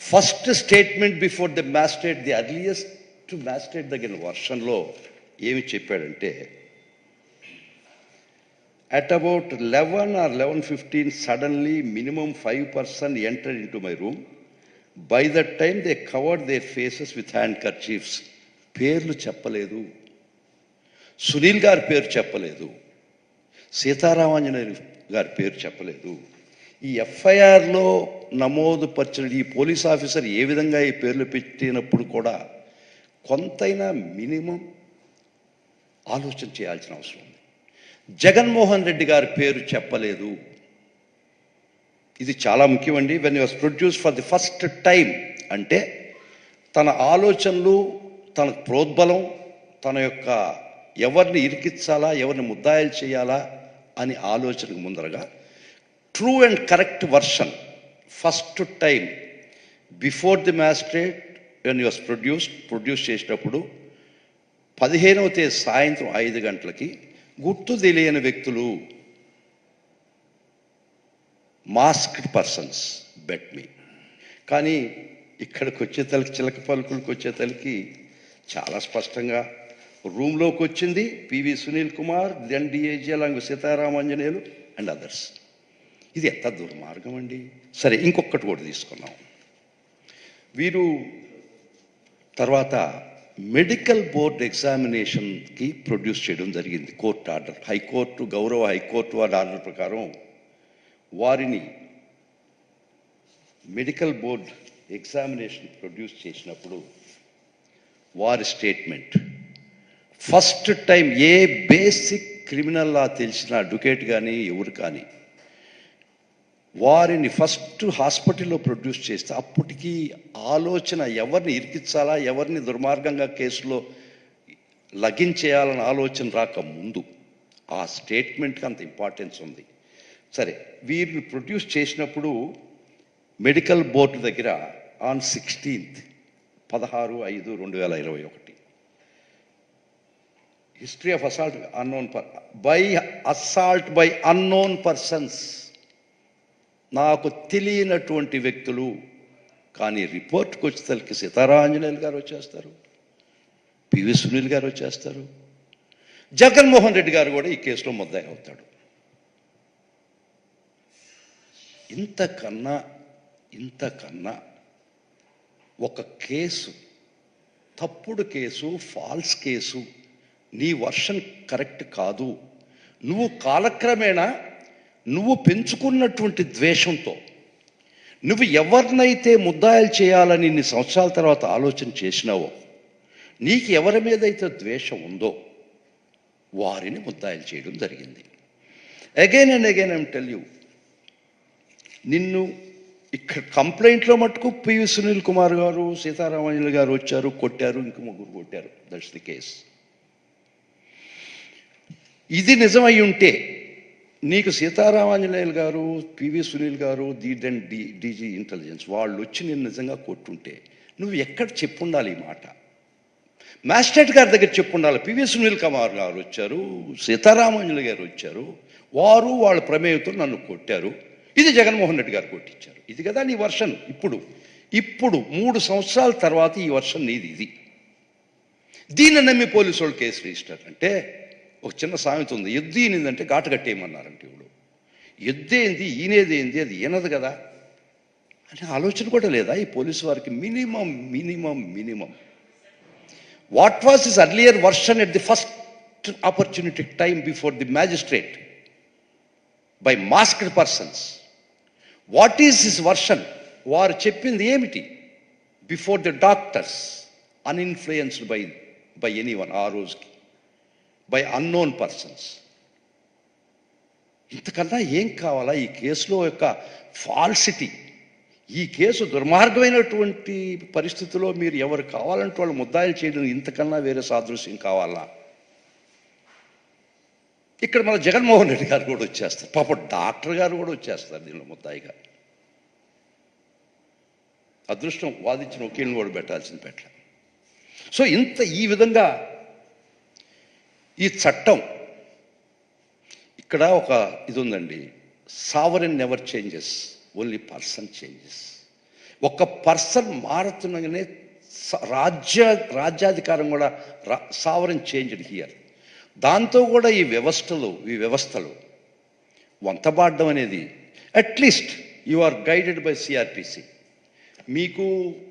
First statement before the magistrate the earliest magistrate దగ్గర వర్షన్లో ఏమి చెప్పాడంటే at about eleven or eleven fifteen suddenly minimum five person enter into my room by that time they covered they faces with handkerchiefs పేర్లు చెప్పలేదు. సునీల్ గారి పేరు చెప్పలేదు. సీతారామాంజనేయులు గారి పేరు చెప్పలేదు. ఈ ఎఫ్ఐఆర్లో నమోదు పరిచిన ఈ పోలీస్ ఆఫీసర్ ఏ విధంగా ఈ పేర్లు పెట్టినప్పుడు కూడా కొంతైనా మినిమం ఆలోచన చేయాల్సిన అవసరం ఉంది. జగన్మోహన్ రెడ్డి గారి పేరు చెప్పలేదు. ఇది చాలా ముఖ్యమండి. When use produce for the first time అంటే తన ఆలోచనలు తన ప్రోద్బలం తన యొక్క ఎవరిని ఇరికించాలా ఎవరిని ముద్దాయిలు చేయాలా అని ఆలోచనకు ముందరగా true and correct version first time before the magistrate when use produce produce చేసినప్పుడు పదిహేనవ తేదీ సాయంత్రం ఐదు గంటలకి గుర్తు తెలియని వ్యక్తులు మాస్క్డ్ పర్సన్స్ బెట్ మీ కానీ ఇక్కడికి వచ్చే తలకి చిలక పలుకులకు వచ్చే తలకి చాలా స్పష్టంగా రూమ్లోకి వచ్చింది PV Sunil Kumar then DAG along Seetharamanjaneyulu and others ఇది ఎంత దుర్మార్గం అండి? సరే ఇంకొకటి కూడా తీసుకున్నాం వీరు తర్వాత మెడికల్ బోర్డ్ ఎగ్జామినేషన్కి ప్రొడ్యూస్ చేయడం జరిగింది కోర్టు ఆర్డర్. హైకోర్టు గౌరవ హైకోర్టు వారి ఆర్డర్ ప్రకారం వారిని మెడికల్ బోర్డ్ ఎగ్జామినేషన్ ప్రొడ్యూస్ చేసినప్పుడు వారి statement. First time a basic criminal law తెలిసిన అడ్వకేట్ కానీ ఎవరు కానీ వారిని ఫస్ట్ హాస్పిటల్లో ప్రొడ్యూస్ చేస్తే అప్పటికి ఆలోచన ఎవరిని ఇరికించాలా ఎవరిని దుర్మార్గంగా కేసులో లగించేయాలన్న ఆలోచన రాక ముందు ఆ స్టేట్మెంట్కి అంత ఇంపార్టెన్స్ ఉంది. సరే వీరిని ప్రొడ్యూస్ చేసినప్పుడు మెడికల్ బోర్డు దగ్గర ఆన్ సిక్స్టీన్త్ పదహారు ఐదు రెండు వేల ఇరవై ఒకటి. History of assault unknown by assault by unknown persons. నాకు తెలియనటువంటి వ్యక్తులు కానీ రిపోర్ట్కి వచ్చేసరికి సీతారాంజనేయులు గారు వచ్చేస్తారు పివి సునీల్ గారు వచ్చేస్తారు జగన్మోహన్ రెడ్డి గారు కూడా ఈ కేసులో ముద్దాయి అవుతాడు. ఇంతకన్నా ఇంతకన్నా ఒక కేసు తప్పుడు కేసు ఫాల్స్ కేసు నీ వర్షన్ కరెక్ట్ కాదు. నువ్వు కాలక్రమేణా నువ్వు పెంచుకున్నటువంటి ద్వేషంతో నువ్వు ఎవరినైతే ముద్దాయిలు చేయాలని ఇన్ని సంవత్సరాల తర్వాత ఆలోచన చేసినావో నీకు ఎవరి మీద అయితే ద్వేషం ఉందో వారిని ముద్దాయిలు చేయడం జరిగింది. Again and again I'm tell you నిన్ను ఇక్కడ కంప్లైంట్లో మటుకు పివి సునీల్ కుమార్ గారు సీతారామయ్యలు గారు వచ్చారు కొట్టారు ఇంక ముగ్గురు కొట్టారు. దట్స్ ది కేస్ ఇది నిజమై ఉంటే నీకు సీతారామాంజనేయులు గారు పివి సునీల్ గారు the then D DG intelligence వాళ్ళు వచ్చి నేను నిజంగా కొట్టుంటే నువ్వు ఎక్కడ చెప్పుండాలి ఈ మాట? మ్యాజిస్ట్రేట్ గారి దగ్గర చెప్పుండాలి. పివి సునీల్ కుమార్ గారు వచ్చారు సీతారామాంజనేయులు గారు వచ్చారు వారు వాళ్ళ ప్రమేయంతో నన్ను కొట్టారు. ఇది జగన్మోహన్ రెడ్డి గారు కొట్టించారు. ఇది కదా నీ వర్షన్ ఇప్పుడు. ఇప్పుడు మూడు సంవత్సరాల తర్వాత ఈ వర్షన్ నీది ఇది. దీన్ని నమ్మి పోలీసు వాళ్ళు కేసు రిజిస్టర్ అంటే ఒక చిన్న సామెత ఉంది. ఎద్దు ఈనిందంటే ఘాటు కట్టేయమన్నారంట ఇప్పుడు ఎద్దేంది ఈనేదేంది అది ఈనదు కదా. అనే ఆలోచన కూడా లేదా ఈ పోలీసు వారికి? Minimum minimum minimum. What was is earlier version at the first opportunity time before the magistrate? By masked persons. What is his version? వారు చెప్పింది ఏమిటి? Before the doctors. Uninfluenced by by any one ఆ రోజుకి. By unknown persons ఇంతకన్నా ఏం కావాలా? ఈ కేసులో యొక్క ఫాల్సిటీ ఈ కేసు దుర్మార్గమైనటువంటి పరిస్థితిలో మీరు ఎవరు కావాలంటే వాళ్ళు ముద్దాయిలు చేయడం ఇంతకన్నా వేరే సాదృశ్యం కావాలా? ఇక్కడ మన జగన్మోహన్ రెడ్డి గారు కూడా వచ్చేస్తారు. పాప డాక్టర్ గారు కూడా వచ్చేస్తారు దీనిలో ముద్దాయిగా. అదృష్టం వాదించిన వకీల్ని కూడా పెట్టాల్సింది పెట్ట సో ఇంత ఈ విధంగా ఈ చట్టం ఇక్కడ ఒక ఇది ఉందండి sovereign never changes only person changes ఒక పర్సన్ మారుతుండగానే స- రాజ్య రాజ్యాధికారం కూడా సావరన్ చేంజ్డ్ హియర్ దాంతో కూడా ఈ వ్యవస్థలు ఈ వ్యవస్థలు వంతబాడడం అనేది. At least you are guided by CrPC మీకు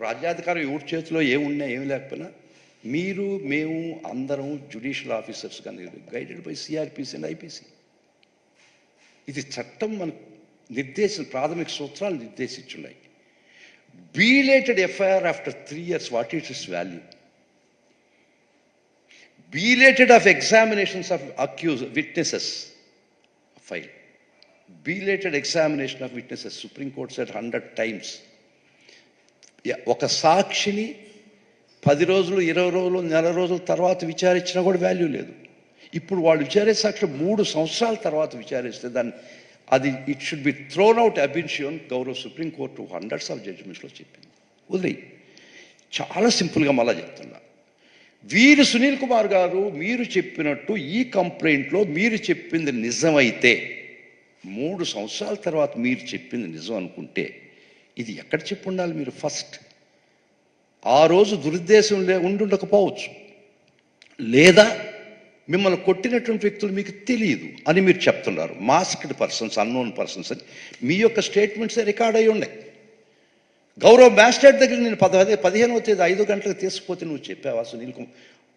రాజ్యాధికారం ఎవరి చేతిలో ఏమున్నా ఏమి లేకపోయినా మీరు మేము అందరం జ్యుడిషియల్ ఆఫీసర్స్ కానీ guided by CrPC and IPC ఇది చట్టం మన నిర్దేశం ప్రాథమిక సూత్రాలు నిర్దేశించున్నాయి. Belated FIR after three years what is is value belated of examinations of accuse witnesses file belated examination of witnesses supreme court set hundred times ఒక సాక్షిని పది రోజులు ఇరవై రోజులు నెల రోజుల తర్వాత విచారించినా కూడా వాల్యూ లేదు. ఇప్పుడు వాళ్ళు విచారే సాక్షి మూడు సంవత్సరాల తర్వాత విచారిస్తే దాన్ని అది it should be thrown out ab initio గౌరవ సుప్రీం కోర్టు హండ్రెడ్స్ ఆఫ్ జడ్జిమెంట్స్లో చెప్పింది. వదిలే చాలా సింపుల్గా మళ్ళా చెప్తున్నా. వీరు సునీల్ కుమార్ గారు మీరు చెప్పినట్టు ఈ కంప్లైంట్లో మీరు చెప్పింది నిజమైతే మూడు సంవత్సరాల తర్వాత మీరు చెప్పింది నిజం అనుకుంటే ఇది ఎక్కడ చెప్పు ఉండాలి మీరు? ఫస్ట్ ఆ రోజు దురుద్దేశం లే ఉండుండకపోవచ్చు. లేదా మిమ్మల్ని కొట్టినటువంటి వ్యక్తులు మీకు తెలియదు అని మీరు చెప్తున్నారు. మాస్క్డ్ పర్సన్స్ అన్నోన్ పర్సన్స్ అని. మీ యొక్క స్టేట్మెంట్స్ రికార్డ్ అయి ఉన్నాయి. గౌరవ మ్యాజిస్ట్రేట్ దగ్గర నేను పదహదే పదిహేనవ తేదీ ఐదు గంటలకు తీసుకుపోతే నువ్వు చెప్పావా సునీల్ కుమార్?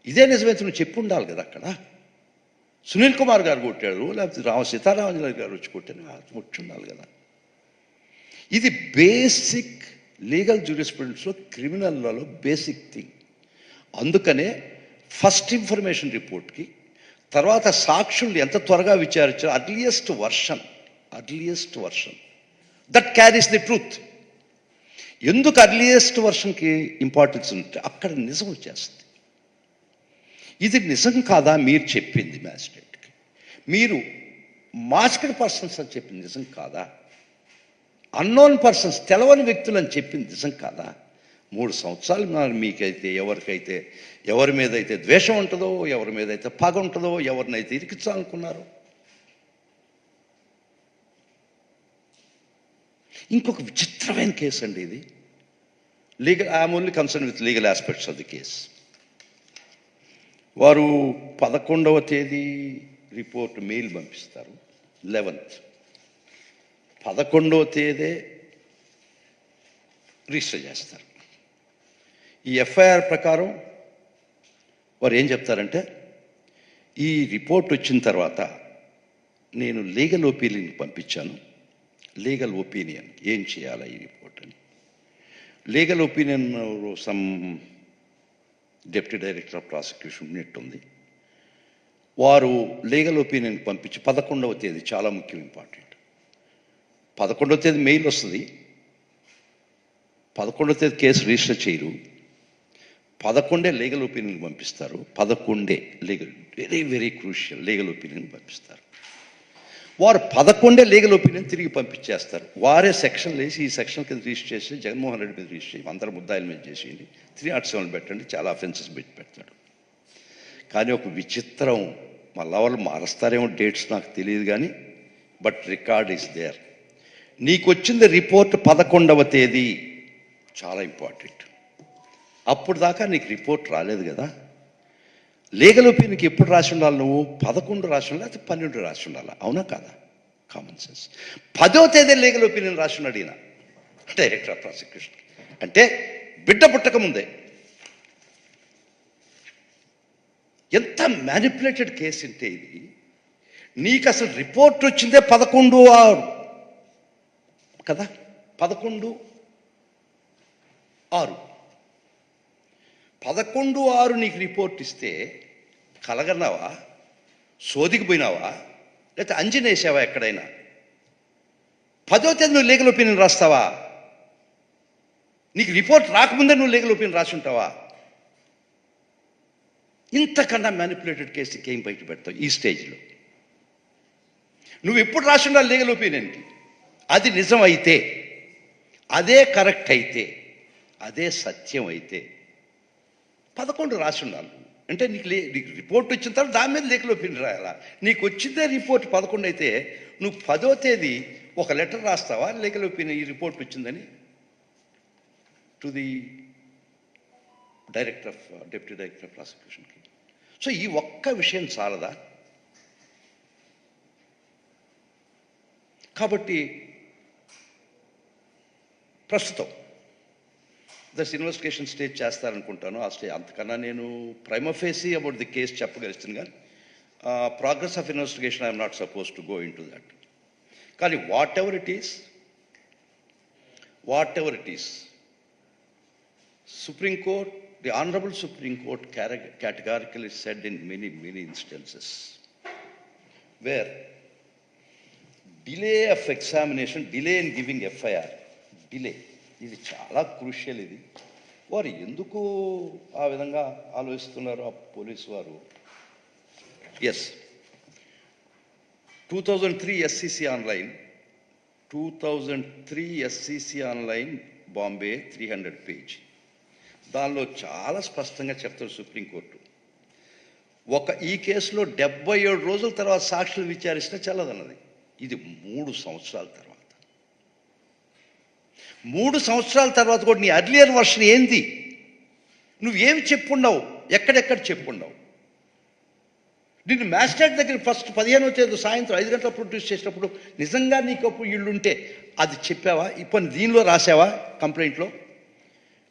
ఇదే నిజమైతే నువ్వు చెప్పి ఉండాలి కదా అక్కడ. సునీల్ కుమార్ గారు కొట్టాడు లేకపోతే రామ సీతారామజరావు గారు వచ్చి కొట్టాను వచ్చి ఉండాలి కదా. ఇది బేసిక్ లీగల్ జూరిస్ప్రుడెన్స్లో క్రిమినల్లో బేసిక్ థింగ్. అందుకనే ఫస్ట్ ఇన్ఫర్మేషన్ రిపోర్ట్కి తర్వాత సాక్షులు ఎంత త్వరగా విచారించారో earliest version earliest version that carries the truth. ఎందుకు అర్లియస్ట్ వర్షన్కి ఇంపార్టెన్స్ ఉంటే అక్కడ నిజం వచ్చేస్తుంది. ఇది నిజం కాదా మీరు చెప్పింది మ్యాజిస్ట్రేట్కి? మీరు మాస్కెడ్ పర్సన్స్ అని చెప్పింది నిజం కాదా? అన్నోన్ పర్సన్స్ తెలవని వ్యక్తులు అని చెప్పింది నిజం కాదా? మూడు సంవత్సరాలు నా- మీకైతే ఎవరికైతే ఎవరి మీద అయితే ద్వేషం ఉంటుందో ఎవరి మీద అయితే పగ ఉంటుందో ఎవరినైతే ఇరికించాలనుకున్నారు? ఇంకొక విచిత్రమైన కేసు అండి ఇది. Legal I'm only concern with legal aspects of the case. వారు పదకొండవ తేదీ రిపోర్ట్ మెయిల్ పంపిస్తారు లెవెన్త్. పదకొండవ తేదీ రిజిస్టర్ చేస్తారు. ఈ ఎఫ్ఐఆర్ ప్రకారం వారు ఏం చెప్తారంటే ఈ రిపోర్ట్ వచ్చిన తర్వాత నేను లీగల్ ఒపీనియన్ పంపించాను. లీగల్ ఒపీనియన్ ఏం చేయాలి ఈ రిపోర్ట్ అని. Legal opinion some deputy director of prosecution ఉన్నట్టుంది వారు లీగల్ ఒపీనియన్ పంపించి పదకొండవ తేదీ చాలా ముఖ్యం ఇంపార్టెంట్. పదకొండో తేదీ మెయిల్ వస్తుంది. పదకొండో తేదీ కేసు రిజిస్టర్ చేయరు. పదకొండే లీగల్ ఒపీనియన్ పంపిస్తారు. పదకొండే legal very very crucial legal opinion పంపిస్తారు. వారు పదకొండే లీగల్ ఒపీనియన్ తిరిగి పంపించేస్తారు. వారే సెక్షన్ వేసి ఈ సెక్షన్ కింద రిజిస్టర్ చేసి జగన్మోహన్ రెడ్డి మీద రిజిస్టర్ చేయండి అందరు ముద్దాయిల మీద చేసేయండి. త్రీ నాట్ సెవెన్ పెట్టండి. చాలా అఫెన్సెస్ పెట్టి పెడతాడు. కానీ ఒక విచిత్రం మళ్ళా వాళ్ళు మారుస్తారేమో డేట్స్ నాకు తెలియదు కానీ బట్ రికార్డ్ ఈస్ దేర్ నీకు వచ్చింది రిపోర్ట్ పదకొండవ తేదీ. చాలా ఇంపార్టెంట్. అప్పుడు దాకా నీకు రిపోర్ట్ రాలేదు కదా. లీగల్ ఒపీనియన్కి ఎప్పుడు రాసి ఉండాలి నువ్వు? పదకొండు రాసి ఉండాలి లేకపోతే పన్నెండు రాసి ఉండాలి? అవునా కాదా? కామన్ సెన్స్ పదో తేదీ లీగల్ ఒపీనియన్ రాసి ఉన్నాడు ఈయన. డైరెక్టర్ ఆఫ్ ప్రాసిక్యూషన్ అంటే బిడ్డ పుట్టక ముందే. ఎంత మ్యానిపులేటెడ్ కేసు అంటే ఇది? నీకు అసలు రిపోర్ట్ వచ్చిందే పదకొండు ఆరు. కదా? పదకొండు ఆరు. పదకొండు ఆరు నీకు రిపోర్ట్ ఇస్తే కలగన్నావా? సోదికి పోయినావా? లేకపోతే అంజనేసావా ఎక్కడైనా? పదో తేదీ నువ్వు లీగల్ ఒపీనియన్ రాస్తావా? నీకు రిపోర్ట్ రాకముందే నువ్వు లీగల్ ఒపీనియన్ రాసి ఉంటావా ఇంతకన్నా మ్యానిపులేటెడ్ కేసుకి ఏం బయట పెడతావు ఈ స్టేజ్లో నువ్వు ఎప్పుడు రాసి ఉండాలి లీగల్ ఒపీనియన్కి? అది నిజం అయితే అదే కరెక్ట్ అయితే అదే సత్యం అయితే పదకొండు రాసి ఉండాలి అంటే నీకు లే నీకు రిపోర్ట్ వచ్చిన తర్వాత దాని మీద లీగల్ రాయాలా? నీకు వచ్చిందే రిపోర్ట్ పదకొండు అయితే నువ్వు పదో తేదీ ఒక లెటర్ రాస్తావా? లీగల్ ఒపీనియన్ ఈ రిపోర్ట్ వచ్చిందని? To the director of deputy director of ప్రాసిక్యూషన్కి. సో ఈ ఒక్క విషయం చాలదా? కాబట్టి ప్రస్తుతం. దస్ ఇన్వెస్టిగేషన్ స్టేజ్ చేస్తారనుకుంటాను. ఆ అసలు అంతకన్నా నేను prima facie about the case చెప్పగలుగుతాను కానీ progress of investigation I'm not suppose to go into that కానీ whatever it is whatever it is supreme court the honourable supreme court categorically said in many many instances where delay of examination delay in giving FIR delay ఇది చాలా crucial ఇది. వారు ఎందుకు ఆ విధంగా ఆలోచిస్తున్నారు ఆ పోలీసు వారు? S two thousand three SCC online two thousand three SCC online Bombay three hundred page దానిలో చాలా స్పష్టంగా చెప్తారు సుప్రీంకోర్టు ఒక ఈ కేసులో డెబ్బై ఏడు రోజుల తర్వాత సాక్షులు విచారిస్తే చల్లదన్నది. ఇది మూడు సంవత్సరాల తర్వాత. మూడు సంవత్సరాల తర్వాత కూడా నీ అర్లియర్ వర్షన్ ఏంది? నువ్వేం చెప్పుండవు? ఎక్కడెక్కడ చెప్పుండవు? నిన్ను మ్యాజిస్ట్రేట్ దగ్గర ఫస్ట్ పదిహేనో తేదీ సాయంత్రం ఐదు గంటల ప్రొడ్యూస్ చేసినప్పుడు నిజంగా నీకు అప్పుడు ఇల్లుంటే అది చెప్పావా? ఇప్పుడు దీనిలో రాసావా కంప్లైంట్లో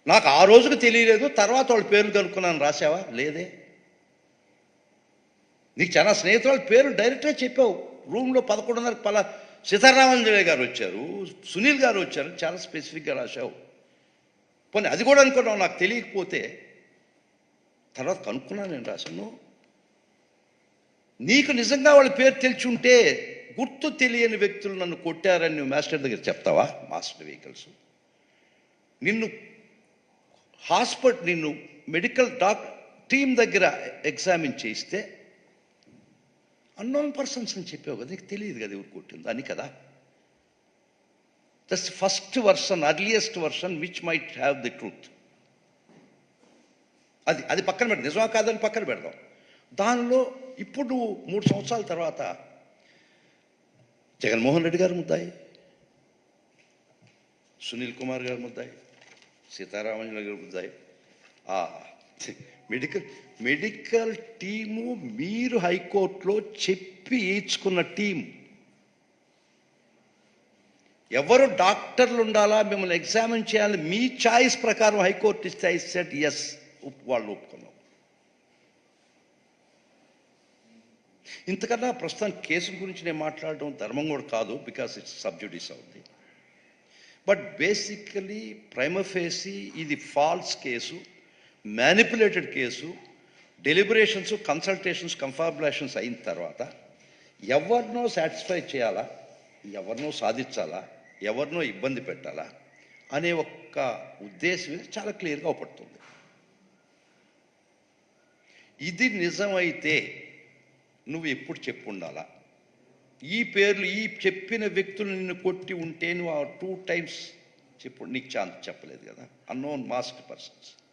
నాకు ఆ రోజుకు తెలియలేదు తర్వాత వాళ్ళ పేర్లు కనుక్కున్నాను రాసావా? లేదే. నీకు చాలా స్నేహితుల పేరు డైరెక్ట్గా చెప్పావు. రూమ్లో పదకొండున్నరకు పలా సీతారామంజలి గారు వచ్చారు సునీల్ గారు వచ్చారు చాలా స్పెసిఫిక్గా రాశావు. పోనీ అది కూడా అనుకున్నావు నాకు తెలియకపోతే. తర్వాత కనుక్కున్నాను నేను రాశాను. నీకు నిజంగా వాళ్ళ పేరు తెలిసి ఉంటే గుర్తు తెలియని వ్యక్తులు నన్ను కొట్టారని నువ్వు మాస్టర్ దగ్గర చెప్తావా? Master vehicles. నిన్ను హాస్పిటల్ నిన్ను మెడికల్ డాక్ టీం దగ్గర ఎగ్జామిన్ చేస్తే అన్నోన్ పర్సన్స్ అని చెప్పావు కదా నీకు తెలియదు కదా ఎవరు కొట్టింది అని కదా? That's first version earliest version which might have the truth అది అది పక్కన పెడదాం. నిజమా కాదని పక్కన పెడదాం. దానిలో ఇప్పుడు నువ్వు మూడు సంవత్సరాల తర్వాత జగన్మోహన్ రెడ్డి గారు ముద్దాయి సునీల్ కుమార్ గారు ముద్దాయి సీతారామయ్య గారు ముద్దాయి. ఆ మెడికల్ మెడికల్ టీము మీరు హైకోర్టులో చెప్పి ఇచ్చుకున్న టీం. ఎవరు డాక్టర్లు ఉండాలా మిమ్మల్ని ఎగ్జామిన్ చేయాలి మీ చాయిస్ ప్రకారం హైకోర్టు ఇస్తే ఐ సెట్ ఎస్ వాళ్ళు ఒప్పుకున్నాం. ఇంతకన్నా ప్రస్తుతం కేసు గురించి నేను మాట్లాడడం ధర్మం కూడా కాదు బికాస్ ఇట్స్ సబ్జుడిస్ అవుతుంది బట్ బేసికలీ ప్రైమఫేసి ఇది false case. Manipulated case deliberations consultations confabulations అయిన తర్వాత ఎవరినో సాటిస్ఫై చేయాలా? ఎవరినో సాధించాలా? ఎవరినో ఇబ్బంది పెట్టాలా? అనే ఒక్క ఉద్దేశమే చాలా క్లియర్గా అవపడుతుంది. ఇది నిజమైతే నువ్వు ఎప్పుడు చెప్పు ఉండాలా? ఈ పేర్లు ఈ చెప్పిన వ్యక్తులు నిన్ను కొట్టి ఉంటే నువ్వు ఆ టూ టైమ్స్ చెప్పు నీకు ఛాన్స్ చెప్పలేదు కదా? Unknown mask persons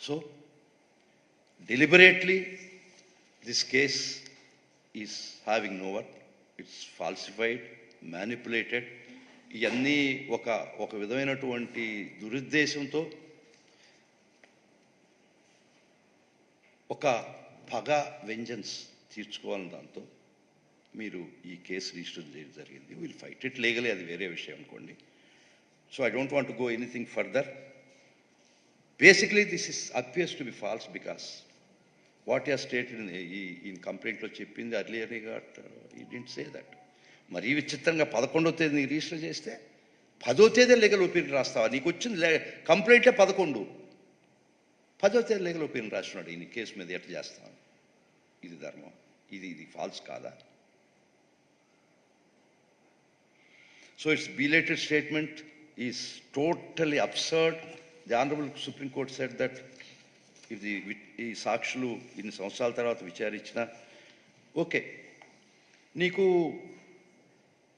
so deliberately this case is having no work it's falsified manipulated ఇవన్నీ ఒక ఒక విధమైనటువంటి దురుద్దేశంతో ఒక పగ వెంజన్స్ తీర్చుకోవాలని దాంతో మీరు ఈ కేసు రిజిస్టర్ చేయడం జరిగింది. విల్ ఫైట్ ఇట్ లీగలే అది వేరే విషయం అనుకోండి. So I don't want go anything further basically this is appears to be false because what you stated ఈ ఈ కంప్లైంట్లో చెప్పింది అర్లియర్ ఈ డింట్ సే దట్ మరీ విచిత్రంగా పదకొండో తేదీ రిజిస్టర్ చేస్తే పదో తేదీ లీగల్ ఒపీనియన్ రాస్తావా? నీకు వచ్చింది లే పదకొండు. పదో తేదీ లీగల్ ఒపీనియన్ రాస్తున్నాడు ఈ కేసు మీద ఎట్లా చేస్తాను ఇది ధర్మం. ఇది ఇది ఫాల్స్ కాదా? So it's belated statement is totally absurd the honourable supreme court said that ఇది ఈ సాక్షులు ఇన్ని సంవత్సరాల తర్వాత విచారించిన ఓకే నీకు